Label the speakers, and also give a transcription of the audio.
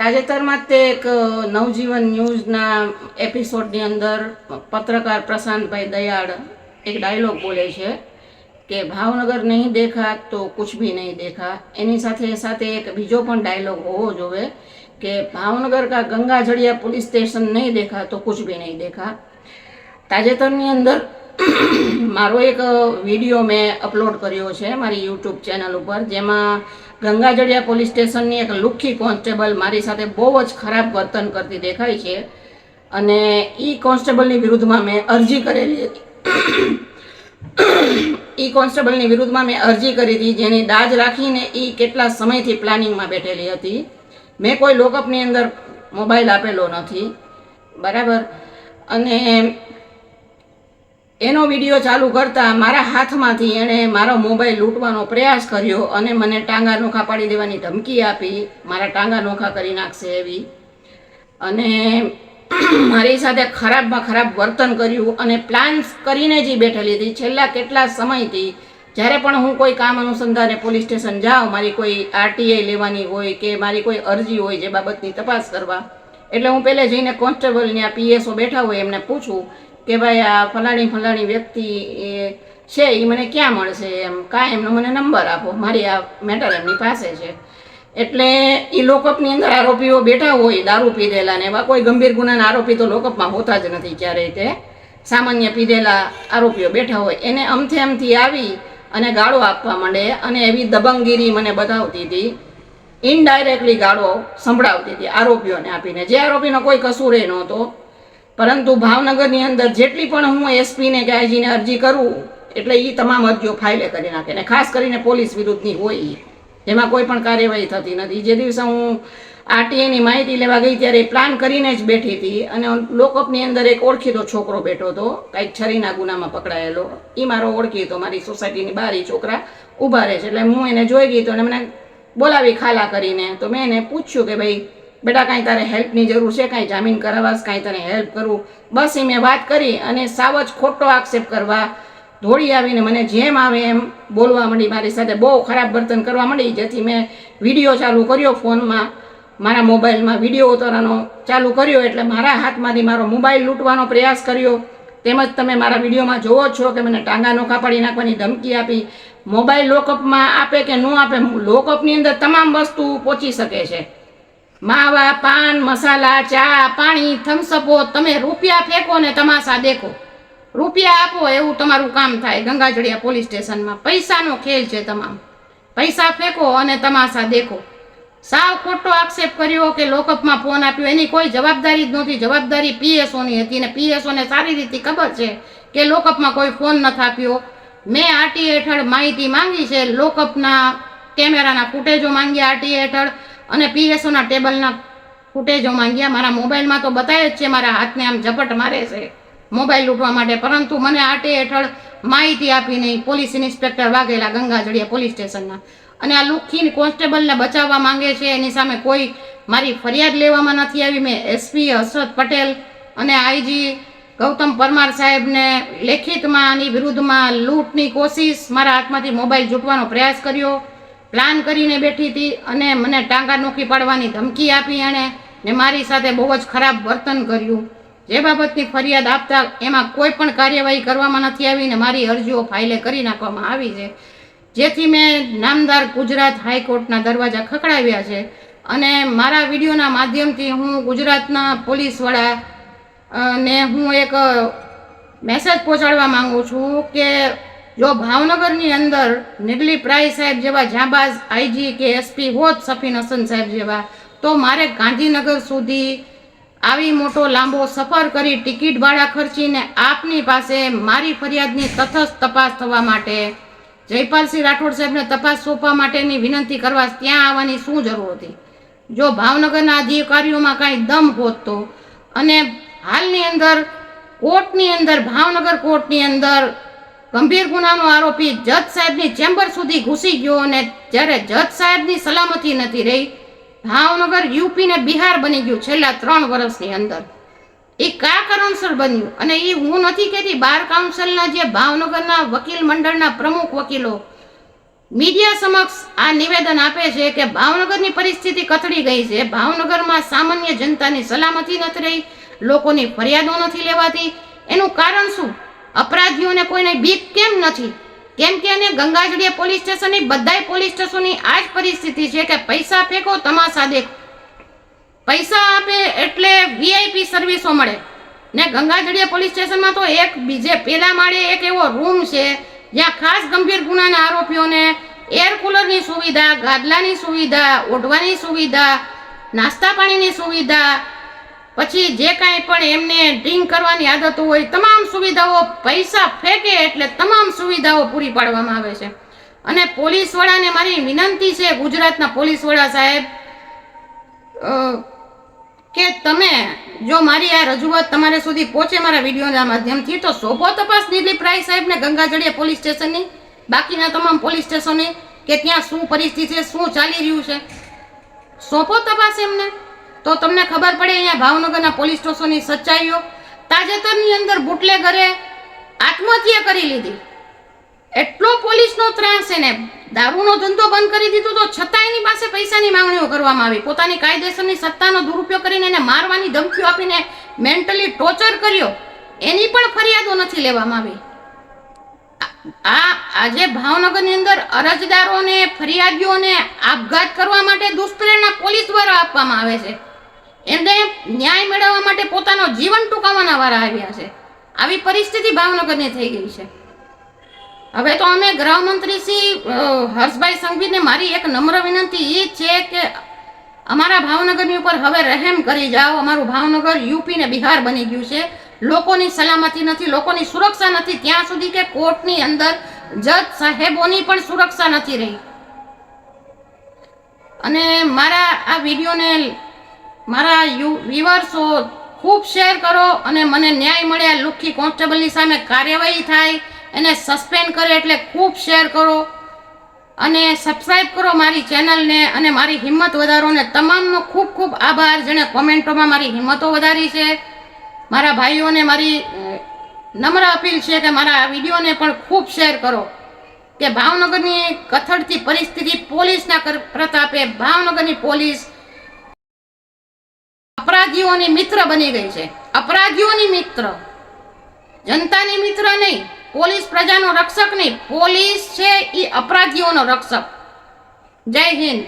Speaker 1: તાજેતરમાં તે એક નવજીવન ન્યૂઝના એપિસોડની અંદર પત્રકાર પ્રશાંતભાઈ દયાળ એક ડાયલોગ બોલે છે કે, ભાવનગર નહીં દેખા તો કુછ ભી નહીં દેખા એની સાથે સાથે એક બીજો પણ ડાયલોગ હોવો જોઈએ કે, ભાવનગર કા ગંગાજળિયા પોલીસ સ્ટેશન નહીં દેખા તો કુછ ભી નહીં દેખા તાજેતરની અંદર મારો એક વીડિયો મેં અપલોડ કર્યો છે મારી યુટ્યુબ ચેનલ ઉપર, જેમાં ગંગાજળિયા પોલીસ સ્ટેશનની એક લુખ્ખી કોન્સ્ટેબલ મારી સાથે બહુ જ ખરાબ વર્તન કરતી દેખાય છે. અને એ કોન્સ્ટેબલની વિરુદ્ધમાં મેં અરજી કરેલી હતી. ઈ કોન્સ્ટેબલની વિરુદ્ધમાં મેં અરજી કરી હતી, જેની દાજ રાખીને એ કેટલા સમયથી પ્લાનિંગમાં બેઠેલી હતી. મેં કોઈ લોકઅપની અંદર મોબાઈલ આપેલો નથી. બરાબર? અને એનો વીડિયો ચાલુ કરતા મારા હાથમાંથી એણે મારો મોબાઈલ લૂંટવાનો પ્રયાસ કર્યો અને મને ટાંગા નોખા પાડી દેવાની ધમકી આપી. મારા ટાંગા નોખા કરી નાખશે એવી. અને મારી સાથે ખરાબમાં ખરાબ વર્તન કર્યું અને પ્લાન કરીને જ બેઠેલી હતી. છેલ્લા કેટલા સમયથી, જ્યારે પણ હું કોઈ કામ અનુસંધાને પોલીસ સ્ટેશન જાઉં, મારી કોઈ આરટીઆઈ લેવાની હોય કે મારી કોઈ અરજી હોય જે બાબતની તપાસ કરવા, એટલે હું પહેલે જઈને કોન્સ્ટેબલને આ પીએસઓ બેઠા હોય એમને પૂછું કે ભાઈ આ ફલાણી ફલાણી વ્યક્તિ એ છે એ મને ક્યાં મળશે એમ? કાંઈ એમનો મને નંબર આપો. મારી આ મેટર એમની પાસે છે. એટલે એ લોકઅપની અંદર આરોપીઓ બેઠા હોય, દારૂ પીધેલા ને એવા કોઈ ગંભીર ગુનાના આરોપી તો લોકઅપમાં હોતા જ નથી ક્યારેય તે. સામાન્ય પીધેલા આરોપીઓ બેઠા હોય. એને અમથે અમથી આવી અને ગાળો આપવા માંડે અને એવી દબંગગીરી મને બતાવતી હતી. ઇનડાયરેક્ટલી ગાળો સંભળાવતી હતી આરોપીઓને આપીને. જે આરોપીનો કોઈ કસૂર નહોતો. પરંતુ ભાવનગરની અંદર જેટલી પણ હું એસપીને કે આઈજીને અરજી કરું, એટલે એ તમામ અરજીઓ ફાઇલે કરી નાખે. ને ખાસ કરીને પોલીસ વિરુદ્ધની હોય એમાં કોઈ પણ કાર્યવાહી થતી નથી. જે દિવસે હું આરટીએની માહિતી લેવા ગઈ ત્યારે પ્લાન કરીને જ બેઠી હતી અને લોકઅપની અંદર એક ઓળખીતો છોકરો બેઠો હતો, કાંઈક છરીના ગુનામાં પકડાયેલો. એ મારો ઓળખીતો મારી સોસાયટીની બહાર એ છોકરા ઊભા રહે છે. એટલે હું એને જોઈ ગઈ તો એને મને બોલાવી ખાલા કરીને તો મેં એને પૂછ્યું કે ભાઈ બેટા, કાંઈ તારે હેલ્પની જરૂર છે? કાંઈ જામીન કરાવવાસ? કાંઈ તને હેલ્પ કરું બસ એ મેં વાત કરી અને સાવ જ ખોટો આક્ષેપ કરવા દોડી આવીને મને જેમ આવે એમ બોલવા માંડી. મારી સાથે બહુ ખરાબ વર્તન કરવા માંડી, જેથી મેં વીડિયો ચાલુ કર્યો ફોનમાં. મારા મોબાઈલમાં વીડિયો ઉતારવાનો ચાલુ કર્યો, એટલે મારા હાથમાંથી મારો મોબાઈલ લૂંટવાનો પ્રયાસ કર્યો. તેમજ તમે મારા વિડીયોમાં જોવો છો કે મને ટાંગા નોખા પાડી નાખવાની ધમકી આપી. મોબાઈલ લોકઅપમાં આપે કે ન આપે લોકઅપની અંદર તમામ વસ્તુ પહોંચી શકે છે. માવા, પાન, મસાલા, ચા, પાણી થમસપો તમે રૂપિયા ફેંકો ને તમાશા દેખો. રૂપિયા આપો એવું તમારું કામ થાય. ગંગાજળિયા પોલીસ સ્ટેશનમાં પૈસાનો ખેલ છે તમામ. પૈસા ફેંકો અને તમાશા દેખો. સાવ ખોટો આક્ષેપ કર્યો કે લોકઅપમાં ફોન આપ્યો. એની કોઈ જવાબદારી જ નહોતી. જવાબદારી પીએસઓની હતી ને પીએસઓને સારી રીતે ખબર છે કે લોકઅપમાં કોઈ ફોન નથી આપ્યો. મેં આરટી હેઠળ માહિતી માંગી છે. લોકઅપના કેમેરાના ફૂટેજો માંગ્યા આરટી હેઠળ. અને પીએસઓના ટેબલના ફૂટેજો માંગ્યા. મારા મોબાઈલમાં તો બતાવે જ છે, મારા હાથને આમ ઝપટ મારે છે. મોબાઈલ લૂંટવા માટે, પરંતુ મને આટે હેઠળ માહિતી આપી નહીં police inspector Vaghela Gangajaliya police સ્ટેશનના અને આ લુખ્ખી કોન્સ્ટેબલને બચાવવા માંગે છે, એની સામે કોઈ મારી ફરિયાદ લેવામાં નથી આવી. મેં એસપી હસરત પટેલ અને આઈજી ગૌતમ પરમાર સાહેબને લેખિતમાં આની વિરુદ્ધમાં લૂંટની કોશિશ મારા હાથમાંથી મોબાઈલ જૂટવાનો પ્રયાસ કર્યો. પ્લાન કરીને બેઠી હતી અને મને ટાંગા નોખી પાડવાની ધમકી આપી એણે ને મારી સાથે બહુ જ ખરાબ વર્તન કર્યું. જે બાબતની ફરિયાદ આપતા એમાં કોઈ પણ કાર્યવાહી કરવામાં નથી આવી ને મારી અરજીઓ ફાઇલે કરી નાખવામાં આવી છે. જેથી મેં નામદાર ગુજરાત હાઈકોર્ટના દરવાજા ખખડાવ્યા છે અને મારા વિડીયોના માધ્યમથી હું ગુજરાતના પોલીસવાળા ને હું એક મેસેજ પહોંચાડવા માંગુ છું કે જો ભાવનગરની અંદર નિગલી પ્રાય સાહેબ જેવા જાંબાઝ, આઈજી કે એસપી હોત સફીન હસન સાહેબ જેવા, તો મારે ગાંધીનગર સુધી આવી મોટો લાંબો સફર કરી ટિકિટ ભાડા ખર્ચીને આપની પાસે મારી ફરિયાદની તથસ્થ તપાસ થવા માટે, જયપાલસિંહ રાઠોડ સાહેબને તપાસ સોંપવા માટેની વિનંતી કરવા ત્યાં આવવાની શું જરૂર હતી? જો ભાવનગરના અધિકારીઓમાં કાંઈ દમ હોત તો? અને હાલની અંદર કોર્ટની અંદર, ભાવનગર કોર્ટની અંદર ગંભીર ગુનાનો આરોપી જજ સાહેબની ચેમ્બર સુધી ઘૂસી ગયો અને જ્યારે જજ સાહેબની સલામતી નથી રહી, ભાવનગર યુપી ને બિહાર બની ગયું છેલ્લા ત્રણ વર્ષની અંદર. એ કયા કારણસર બન્યું? અને એ હું નથી કહેતી, બાર કાઉન્સિલના જે ભાવનગરના વકીલ મંડળના પ્રમુખ વકીલો
Speaker 2: મીડિયા સમક્ષ આ નિવેદન આપે છે કે ભાવનગરની પરિસ્થિતિ કથળી ગઈ છે. ભાવનગરમાં સામાન્ય જનતાની સલામતી નથી રહી, લોકોની ફરિયાદો નથી લેવાતી. એનું કારણ શું? અપરાધીઓને બીક કેમ નથી? કેમ કે અને ગંગાજળીય પોલીસ સ્ટેશનની બધાય પોલીસ સ્ટેશનની આ જ પરિસ્થિતિ છે કે પૈસા ફેંકો, તમાશા દેખો. પૈસા આપે એટલે વીઆઈપી સર્વિસો મળે. ને ગંગાજળીય પોલીસ સ્ટેશનમાં તો એક બીજે પેલા માળે એક એવો રૂમ છે, જ્યાં ખાસ ગંભીર ગુનાના આરોપીઓને એર કુલરની સુવિધા, ગાદલાની સુવિધા, ઓઢવાની સુવિધા, નાસ્તા પાણીની સુવિધા પછી જે કાંઈ પણ એમને ડ્રિંક કરવાની આદત હોય, તમામ સુવિધાઓ પૈસા ફેંકે એટલે તમામ સુવિધાઓ પૂરી પાડવામાં આવે છે. અને પોલીસ વડાને મારી વિનંતી છે, ગુજરાતના પોલીસ વડા સાહેબ કે તમે જો મારી આ રજૂઆત તમારે સુધી પહોંચે મારા વિડીયોના માધ્યમથી, તો સોંપો તપાસ દિલીપ રાય સાહેબને ગંગાજળીય પોલીસ સ્ટેશનની, બાકીના તમામ પોલીસ સ્ટેશનની, કે ત્યાં શું પરિસ્થિતિ છે, શું ચાલી રહ્યું છે. સોંપો તપાસ એમને. તો તમને ખબર પડે અહીંયા ભાવનગરના પોલીસ સ્ટેશનની સચ્ચાઈઓ. તાજેતરની અંદર બુટલેગરે આત્મહત્યા કરી લીધી. એટલો પોલીસનો ત્રાસ એને. દારૂનો ધંધો બંધ કરી દીધો તો છતાં એની પાસે પૈસાની માંગણીઓ કરવામાં આવી. પોતાની કાયદેસરની સત્તાનો દુરુપયોગ કરીને એને મારવાની ધમકીઓ આપીને મેન્ટલી ટોર્ચર કર્યો. એની પણ ફરિયાદો નથી લેવામાં આવી. આ આજે ભાવનગરની અંદર અરજદારોને, ફરિયાદીઓને આપઘાત કરવા માટે દુષ્પ્રેરણા પોલીસ દ્વારા આપવામાં આવે છે. એમને ન્યાય મેળવવા માટે પોતાનો જીવન ટૂંકાવવાના વારા આવ્યા છે. આવી પરિસ્થિતિ ભાવનગરની થઈ ગઈ છે. હવે તો અમે ગૃહમંત્રી શ્રી હર્ષભાઈ સંઘવીને મારી એક નમ્ર વિનંતી એ છે કે અમારા ભાવનગરની ઉપર હવે રહેમ કરી જાઓ. અમારું ભાવનગર યુપી ને બિહાર બની ગયું છે. લોકોની સલામતી નથી, લોકોની સુરક્ષા નથી. ત્યાં સુધી કે કોર્ટની અંદર જજ સાહેબોની પણ સુરક્ષા નથી રહી. અને મારા આ વિડીયોને મારા યુ, વ્યુઅર્સો, ખૂબ શેર કરો અને મને ન્યાય મળે લુખ્ખી કોન્સ્ટેબલની સામે કાર્યવાહી થાય એને સસ્પેન્ડ કરે એટલે ખૂબ શેર કરો અને સબસ્ક્રાઇબ કરો મારી ચેનલને અને મારી હિંમત વધારો ને તમામનો ખૂબ ખૂબ આભાર જેણે કોમેન્ટોમાં મારી હિંમતો વધારી છે. મારા ભાઈઓને મારી નમ્ર અપીલ છે કે મારા વિડીયોને પણ ખૂબ શેર કરો કે ભાવનગરની કથળતી પરિસ્થિતિ પોલીસના પ્રતાપે ભાવનગરની પોલીસ અપરાધીઓની મિત્ર બની ગઈ છે. અપરાધીઓની મિત્ર. જનતાની મિત્ર નહીં, પોલીસ પ્રજાનો રક્ષક નહીં. પોલીસ છે એ અપરાધીઓનો રક્ષક. જય હિન્દ.